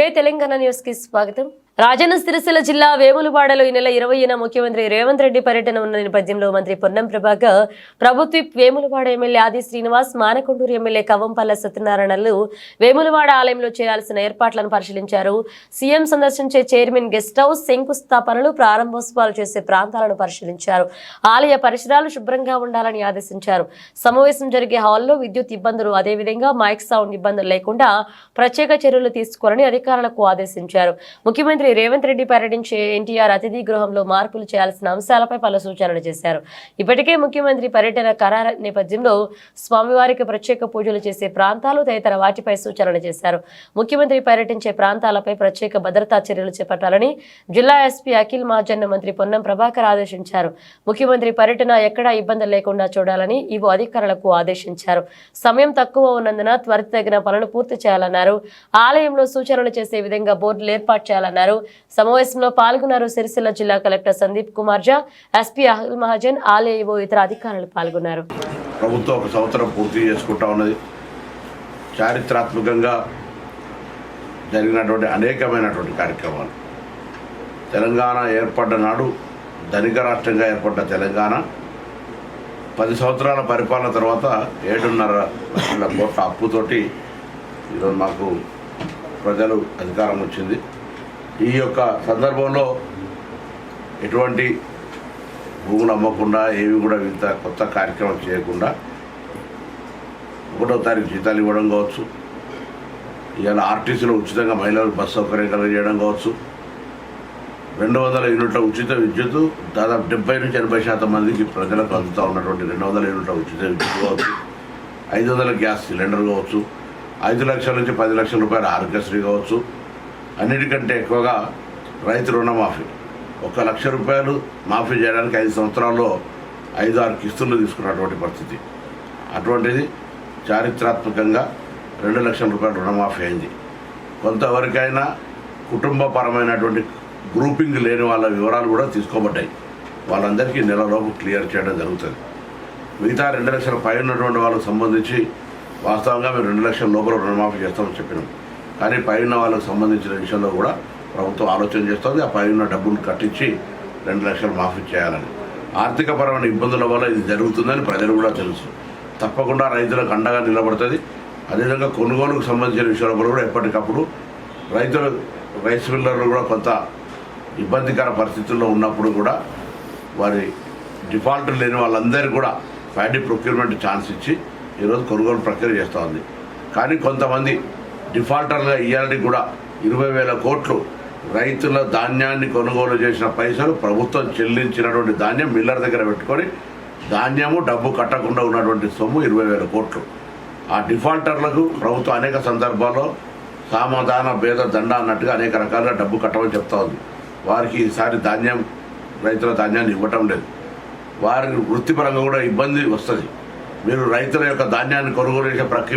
Today Telangana న్యూస్కి స్వాగతం. రాజన్న సిరిసిల్ల జిల్లా వేములవాడలో ఈ నెల ఇరవైన ముఖ్యమంత్రి రేవంత్ రెడ్డి పర్యటన ఉన్న నేపథ్యంలో మంత్రి పొన్నం ప్రభాకర్ ప్రభుత్వ వేములవాడ ఎమ్మెల్యే ఆది శ్రీనివాస్ మానకొండూరు ఎమ్మెల్యే కవంపల్ల సత్యనారాయణలు వేములవాడ ఆలయంలో చేయాల్సిన ఏర్పాట్లను పరిశీలించారు. సీఎం సందర్శించే చైర్మన్ గెస్ట్ హౌస్ శంకుస్థాపనలు ప్రారంభోత్సవాలు చేసే ప్రాంతాలను పరిశీలించారు. ఆలయ పరిసరాలు శుభ్రంగా ఉండాలని ఆదేశించారు. సమావేశం జరిగే హాల్లో విద్యుత్ ఇబ్బందులు అదేవిధంగా మైక్ సౌండ్ ఇబ్బందులు లేకుండా ప్రత్యేక చర్యలు తీసుకోవాలని అధికారులకు ఆదేశించారు. ముఖ్యమంత్రి రేవంత్ రెడ్డి పర్యటించే ఎన్టీఆర్ అతిథి గృహంలో మార్పులు చేయాల్సిన అంశాలపై పలు సూచనలు చేశారు. ఇప్పటికే ముఖ్యమంత్రి పర్యటన ఖరారు నేపథ్యంలో స్వామివారికి ప్రత్యేక పూజలు చేసే ప్రాంతాలు తదితర వాటిపై సూచనలు చేశారు. ముఖ్యమంత్రి పర్యటించే ప్రాంతాలపై ప్రత్యేక భద్రతా చర్యలు చేపట్టాలని జిల్లా ఎస్పీ అఖిల్ మహాజన్ మంత్రి పొన్నం ప్రభాకర్ ఆదేశించారు. ముఖ్యమంత్రి పర్యటన ఎక్కడా ఇబ్బంది లేకుండా చూడాలని ఇవో అధికారులకు ఆదేశించారు. సమయం తక్కువ ఉన్నందున త్వరితగిన పనులు పూర్తి చేయాలన్నారు. ఆలయంలో సూచనలు చేసే విధంగా బోర్డులు ఏర్పాటు చేయాలన్నారు. సమావేశంలో పాల్గొన్నారు సిరిసిల్ల జిల్లా కలెక్టర్ సందీప్ కుమార్ జా ఎస్పీ అఖిల్ మహాజన్ ఆలయ ఇతర అధికారులు పాల్గొన్నారు. ప్రభుత్వం ఒక సంవత్సరం పూర్తి చేసుకుంటా ఉన్నది. చారిత్రాత్మకంగా జరిగినటువంటి అనేకమైనటువంటి కార్యక్రమాలు. తెలంగాణ ఏర్పడ్డ నాడు ధనిక రాష్ట్రంగా ఏర్పడ్డ తెలంగాణ పది సంవత్సరాల పరిపాలన తర్వాత ఏడున్నర లక్షల కోట్ల అప్పుతోటి ఈరోజు మాకు ప్రజలు అధికారం వచ్చింది. ఈ యొక్క సందర్భంలో ఎటువంటి భూములు అమ్మకుండా ఏవి కూడా ఇంత కొత్త కార్యక్రమం చేయకుండా ఒకటో తారీఖు జీతాలు ఇవ్వడం కావచ్చు. ఇవాళ ఆర్టీసీలో ఉచితంగా మహిళలకు బస్సు సౌకర్యం కలిగజేయడం కావచ్చు. రెండు వందల యూనిట్ల ఉచిత విద్యుత్ దాదాపు డెబ్బై నుంచి ఎనభై శాతం మందికి ప్రజలకు అందుతూ ఉన్నటువంటి రెండు వందల యూనిట్ల ఉచిత విద్యుత్ కావచ్చు. ఐదు వందల గ్యాస్ సిలిండర్ కావచ్చు. ఐదు లక్షల నుంచి పది లక్షల రూపాయల ఆరోగ్యశ్రీ కావచ్చు. అన్నిటికంటే ఎక్కువగా రైతు రుణమాఫీ. ఒక లక్ష రూపాయలు మాఫీ చేయడానికి ఐదు సంవత్సరాల్లో ఐదు ఆరు కిస్తులు తీసుకున్నటువంటి పరిస్థితి. అటువంటిది చారిత్రాత్మకంగా రెండు లక్షల రూపాయలు రుణమాఫీ అయింది. కొంతవరకైనా కుటుంబపరమైనటువంటి గ్రూపింగ్ లేని వాళ్ళ వివరాలు కూడా తీసుకోబడ్డాయి. వాళ్ళందరికీ నెలలోపు క్లియర్ చేయడం జరుగుతుంది. మిగతా రెండు లక్షల పై ఉన్నటువంటి వాళ్ళకి సంబంధించి వాస్తవంగా మేము రెండు లక్షల లోపల రుణమాఫీ చేస్తామని చెప్పినాం. కానీ పైన ఉన్న సంబంధించిన విషయంలో కూడా ప్రభుత్వం ఆలోచన చేస్తుంది. ఆ పైన ఉన్న డబ్బులు కట్టించి రెండు లక్షలు మాఫీ చేయాలని. ఆర్థికపరమైన ఇబ్బందుల వల్ల ఇది జరుగుతుందని ప్రజలు కూడా తెలుసు. తప్పకుండా రైతులకు అండగా నిలబడుతుంది. అదేవిధంగా కొనుగోలుకు సంబంధించిన విషయాల కూడా ఎప్పటికప్పుడు రైతులు రైస్ మిల్లర్లు కూడా కొంత ఇబ్బందికర పరిస్థితుల్లో ఉన్నప్పుడు కూడా వారి డిఫాల్ట్ లేని వాళ్ళందరికీ కూడా ఫ్యాడీ ప్రొక్యూర్మెంట్ ఛాన్స్ ఇచ్చి ఈరోజు కొనుగోలు ప్రక్రియ చేస్తూ ఉంది కానీ కొంతమంది డిఫాల్టర్గా ఇవ్వాలని కూడా ఇరవై వేల కోట్లు రైతుల ధాన్యాన్ని కొనుగోలు చేసిన పైసలు ప్రభుత్వం చెల్లించినటువంటి ధాన్యం మిల్లర్ దగ్గర పెట్టుకొని ధాన్యము డబ్బు కట్టకుండా ఉన్నటువంటి సొమ్ము ఇరవై వేల కోట్లు. ఆ డిఫాల్టర్లకు ప్రభుత్వం అనేక సందర్భాల్లో సామధాన భేద దండ అన్నట్టుగా అనేక రకాలుగా డబ్బు కట్టమని చెప్తా ఉంది. వారికి ఈసారి ధాన్యం రైతుల ధాన్యాన్ని ఇవ్వటం లేదు. వారి వృత్తిపరంగా కూడా ఇబ్బంది వస్తుంది. మీరు రైతుల యొక్క ధాన్యాన్ని కొనుగోలు చేసే ప్రక్రియ